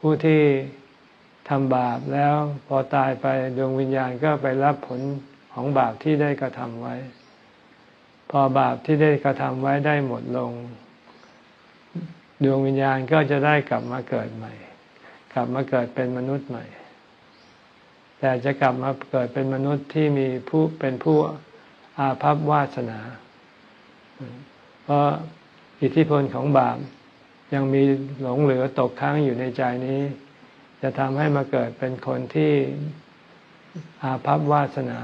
ผู้ที่ทำบาปแล้วพอตายไปดวงวิญญาณก็ไปรับผลของบาปที่ได้กระทำไว้ พอบาปที่ได้กระทำไว้ได้หมดลง ดวงวิญญาณก็จะได้กลับมาเกิดใหม่ กลับมาเกิดเป็นมนุษย์ใหม่ แต่จะกลับมาเกิดเป็นมนุษย์ที่มีผู้เป็นผู้อาภัพวาสนา เพราะอิทธิพลของบาป ยังมีหลงเหลือตกค้างอยู่ในใจนี้ จะทำให้มาเกิดเป็นคนที่อาภัพวาสนา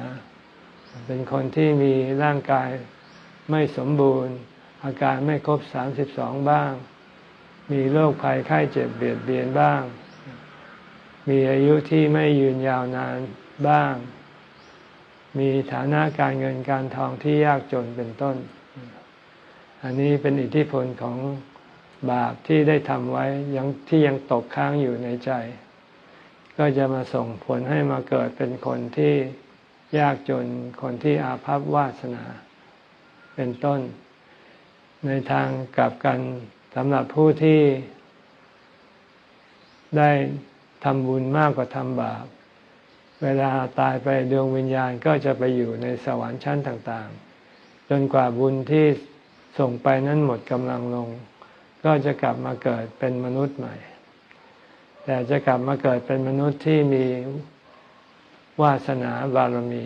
เป็นคนที่มีร่างกายไม่สมบูรณ์ อาการไม่ครบสามสิบสองบ้าง มีโรคภัยไข้เจ็บเบียดเบียนบ้าง มีอายุที่ไม่ยืนยาวนานบ้าง มีฐานะการเงินการทองที่ยากจนเป็นต้น อันนี้เป็นอิทธิพลของ บาปที่ได้ทำไว้ยังที่ยังตกค้างอยู่ในใจ ก็จะมาส่งผลให้มาเกิดเป็นคนที่ยากจนคนที่อาภัพวาสนา เป็นต้น ในทางกลับกันสำหรับผู้ที่ ได้ทำบุญมากกว่าทำบาป เวลาตายไปดวงวิญญาณก็จะไปอยู่ในสวรรค์ชั้นต่าง ๆ จนกว่าบุญที่ส่งไปนั้นหมดกำลังลง ก็จะกลับมาเกิดเป็นมนุษย์ใหม่ แต่จะกลับมาเกิดเป็นมนุษย์ที่มีวาสนาบารมี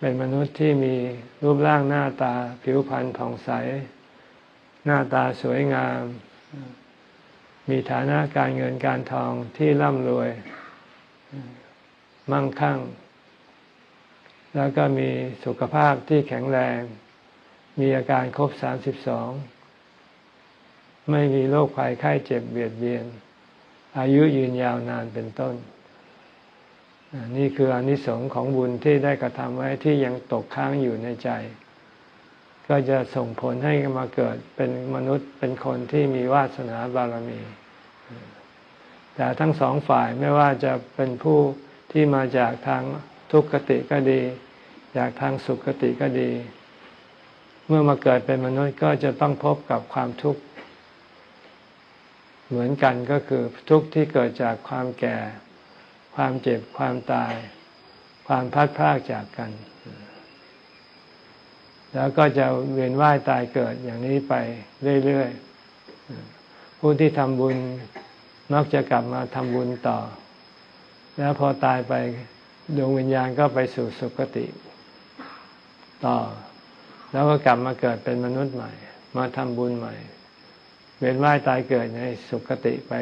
เป็นมนุษย์ที่มีรูปร่างหน้าตาผิวพรรณผ่องใส หน้าตาสวยงาม มีฐานะการเงินการทองที่ร่ำรวย มั่งคั่ง แล้วก็มีสุขภาพที่แข็งแรง มีอาการครบสามสิบสอง ไม่มีโรคภัยไข้เจ็บเบียดเบียน อายุยืนยาวนานเป็นต้น นี่คืออนิสงส์ของบุญที่ได้กระทำไว้ที่ยังตกค้างอยู่ในใจ ก็จะส่งผลให้มาเกิดเป็นมนุษย์เป็นคนที่มีวาสนาบารมี แต่ทั้งสองฝ่ายไม่ว่าจะเป็นผู้ที่มาจากทางทุกขติก็ดี จากทางสุขติก็ดี เมื่อมาเกิดเป็นมนุษย์ก็จะต้องพบกับความทุกข์ เหมือนกันก็คือทุกข์ที่เกิดจากความแก่ ความเจ็บความตาย ความพัดพรากจากกัน แล้วก็จะเวียนว่ายตายเกิดอย่างนี้ไปเรื่อยๆผู้ที่ทำบุญมักจะกลับมาทำบุญต่อ แล้วพอตายไปดวงวิญญาณก็ไปสู่สุคติ ต่อ แล้วก็กลับมาเกิดเป็นมนุษย์ใหม่ มาทำบุญใหม่ วียนว่ายตายเกิดในสุคติไป